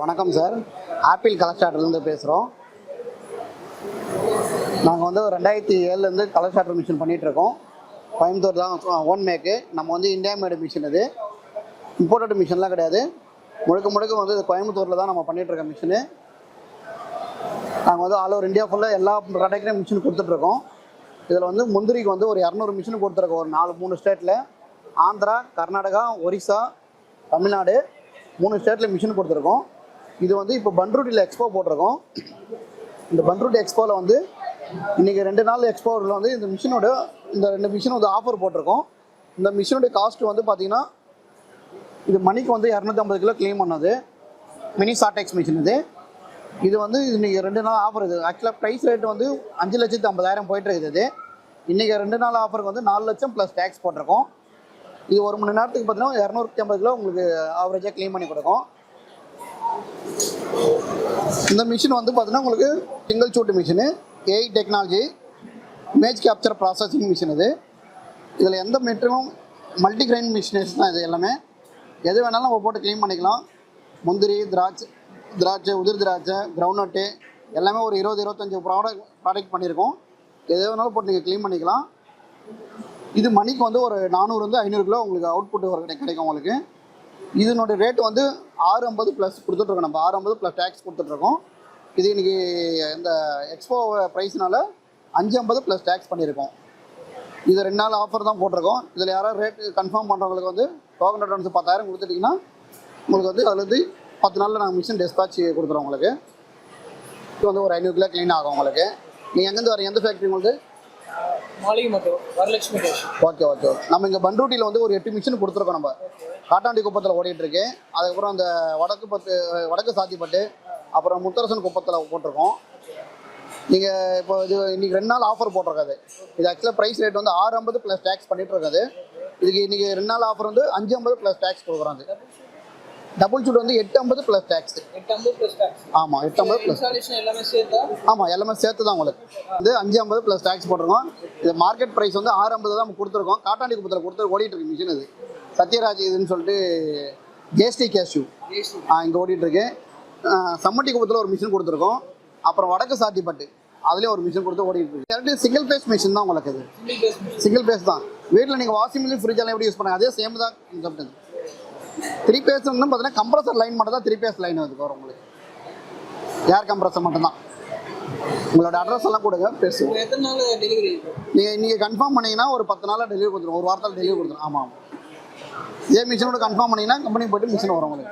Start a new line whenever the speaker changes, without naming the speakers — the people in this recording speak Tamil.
வணக்கம் சார். ஆப்பிள் கலெக்டார்லேருந்து பேசுகிறோம் நாங்கள் வந்து ரெண்டாயிரத்தி ஏழுலேருந்து கலெக்டார் மிஷின் பண்ணிகிட்ருக்கோம் கோயம்புத்தூர் தான் ஓன் மேக்கு நம்ம வந்து இந்தியா மேடு மிஷின் இது இம்போர்ட்டட் மிஷின்லாம் கிடையாது. முழுக்க முழுக்க வந்து இது கோயம்புத்தூரில் தான் நம்ம பண்ணிகிட்ருக்க மிஷினு நாங்கள் வந்து ஆல் ஓவர் இந்தியா ஃபுல்லாக எல்லா ப்ராடக்ட்லையும் மிஷின் கொடுத்துட்ருக்கோம் இதில் வந்து முந்திரிக்கு வந்து ஒரு இரநூறு மிஷின் கொடுத்துருக்கோம். ஒரு நாலு மூணு ஸ்டேட்டில் ஆந்திரா கர்நாடகா ஒரிசா தமிழ்நாடு மூணு ஸ்டேட்டில் மிஷின் கொடுத்துருக்கோம். இது வந்து இப்போ பன்ருட்டியில் எக்ஸ்போ போட்டிருக்கோம். இந்த பன்ருட்டி எக்ஸ்போவில் வந்து இன்றைக்கி ரெண்டு நாள் எக்ஸ்போவில் வந்து இந்த மிஷினோட இந்த ரெண்டு மிஷின் வந்து ஆஃபர் போட்டிருக்கோம். இந்த மிஷினுடைய காஸ்ட் வந்து பார்த்தீங்கன்னா இது மணிக்கு வந்து இரநூத்தம்பது கிலோ க்ளீன் பண்ணது. மினி சாட்டெக்ஸ் மிஷின் இது. இது வந்து இன்றைக்கி ரெண்டு நாள் ஆஃபர் இது. ஆக்சுவலாக ப்ரைஸ் ரேட் வந்து அஞ்சு லட்சத்து ஐம்பதாயிரம் போயிட்டு இருக்குது இது. இன்றைக்கி ரெண்டு நாள் ஆஃபருக்கு வந்து நாலு லட்சம் ப்ளஸ் டேக்ஸ் போட்டிருக்கோம். இது ஒரு மணி நேரத்துக்கு பார்த்தீங்கன்னா இரநூத்தி ஐம்பது கிலோ உங்களுக்கு ஆவரேஜாக க்ளீன் பண்ணி கொடுக்கும். இந்த மிஷின் வந்து பார்த்தீங்கன்னா உங்களுக்கு single chute machine AI technology image capture processing machine இது. இதில் எந்த மெட்டீரியலும் மல்டி கிரைன் மிஷினஸ் தான் இது எல்லாமே. எது வேணாலும் நம்ம போட்டு க்ளீன் பண்ணிக்கலாம். முந்திரி திராட்சை திராட்சை உதிர் திராட்சை கிரவுண்ட்நட்டு எல்லாமே ஒரு இருபது இருபத்தஞ்சி ப்ராடக்ட் ப்ராடக்ட் பண்ணியிருக்கோம். எது வேணாலும் போட்டு நீங்கள் க்ளீன் பண்ணிக்கலாம். இது மணிக்கு வந்து ஒரு நானூறுலேருந்து ஐநூறு கிலோ உங்களுக்கு அவுட்புட் ஒரு கிடைக்கும் உங்களுக்கு. இதனுடைய ரேட் வந்து ஆறு ஐம்பது ப்ளஸ் கொடுத்துட்ருக்கோம். நம்ம ஆறு ஐம்பது ப்ளஸ் டேக்ஸ் கொடுத்துட்ருக்கோம். இது இன்னைக்கு இந்த எக்ஸ்போ ப்ரைஸ்னால அஞ்சு ஐம்பது ப்ளஸ் டேக்ஸ் பண்ணியிருக்கோம். இது ரெண்டு நாள் ஆஃபர் தான் போட்டிருக்கோம். இதில் யாராவது ரேட் கன்ஃபார்ம் பண்ணுறவங்களுக்கு வந்து டோக்கன் அட்வான்ஸ் பத்தாயிரம் கொடுத்துட்டிங்கன்னா உங்களுக்கு வந்து அதில் வந்து பத்து நாளில் நாங்கள் மிஷின் டிஸ்பேச் கொடுக்குறோம் உங்களுக்கு. இது வந்து ஒரு ஐநூறு கிலோ க்ளீன் ஆகும் உங்களுக்கு. நீங்கள் எங்கேருந்து வரீங்க? எந்த ஃபேக்ட்ரி உங்களுக்கு
மாளிகை மட்டும் வரலட்சுமி
ஓகே ஓகே நம்ம இங்கே பண்ருட்டியில் வந்து ஒரு எட்டு மிஷின் கொடுத்துருக்கோம் நம்ம. காட்டாண்டி குப்பத்தில் ஓடிட்டு இருக்கு அதுக்கப்புறம் அந்த வடக்கு பத்து வடக்கு சாத்திப்பட்டு அப்புறம் முத்தரசன் குப்பத்தில் போட்டிருக்கோம். நீங்கள் இப்போ இது இன்னைக்கு ரெண்டு நாள் ஆஃபர் போட்டிருக்காது. இது ஆக்சுவலாக ப்ரைஸ் ரேட் வந்து ஆறு ஐம்பது ப்ளஸ் டேக்ஸ் பண்ணிட்டு இருக்காது இதுக்கு இன்னைக்கு ரெண்டு நாள் ஆஃபர் வந்து அஞ்சு ஐம்பது ப்ளஸ் டேக்ஸ் கொடுக்குறாங்க. டபுள் சூட் வந்து எட்டு ஐம்பது ப்ளஸ் டேக்ஸ்
எட்டு ஐம்பது ப்ளஸ் டேக்ஸ்
ஆமாம் எட்டு ஐம்பது ப்ளஸ்
இன்ஸ்டாலேஷன் எல்லாமே சேர்த்தா?
ஆமாம் எல்லாமே சேர்த்து தான் உங்களுக்கு. வந்து அஞ்சு ஐம்பது ப்ளஸ் டேக்ஸ் போட்டிருக்கோம். இது மார்க்கெட் ப்ரைஸ் வந்து ஆறு ஐம்பது தான் நம்ம கொடுத்துருக்கோம். காட்டாண்டி குப்பத்தில் கொடுத்து ஓடிட்டு இருக்கு மிஷின் இது. சத்யராஜ் இதுன்னு சொல்லிட்டு ஜேஸ்டி கேஷ்யூ இங்கே ஓடிட்டு இருக்கு ஆ, சம்மட்டி குப்பத்தில் ஒரு மிஷின் கொடுத்துருக்கோம். அப்புறம் வடக்கு சாத்திப்பட்டு. அதுலேயும் ஒரு மிஷின் கொடுத்து ஓடிட்டு இருக்கு சிங்கிள் பேஸ் மிஷின் தான் உங்களுக்கு இது.
சிங்கிள் பேஸ்
தான். வீட்டில் நீங்கள் வாஷிங் மிஷின் ஃப்ரிட்ஜ் எல்லாம் எப்படி யூஸ் பண்ணாங்க அதே சேம் தான் இது. த்ரீ பேஸ் பார்த்தீங்கன்னா கம்ப்ரஸர் லைன் மட்டும் தான் த்ரீ பேஸ் லைன் அதுக்கு வரும் உங்களுக்கு. ஏர் கம்ப்ரஸர் மட்டும்தான். உங்களோட அட்ரஸ் எல்லாம் கொடுங்க பேசுவோம். நீங்கள் நீங்கள் கன்ஃபார்ம் பண்ணீங்கன்னா ஒரு பத்து நாளில் டெலிவரி கொடுத்துரும் ஒரு வாரத்தில் டெலிவரி கொடுத்துரும் ஆமாம் ஆமாம் ஏ மிஷினோட கன்ஃபார்ம் பண்ணிங்கன்னா கம்பெனி போயிட்டு மிஷின் வரும் உங்களுக்கு.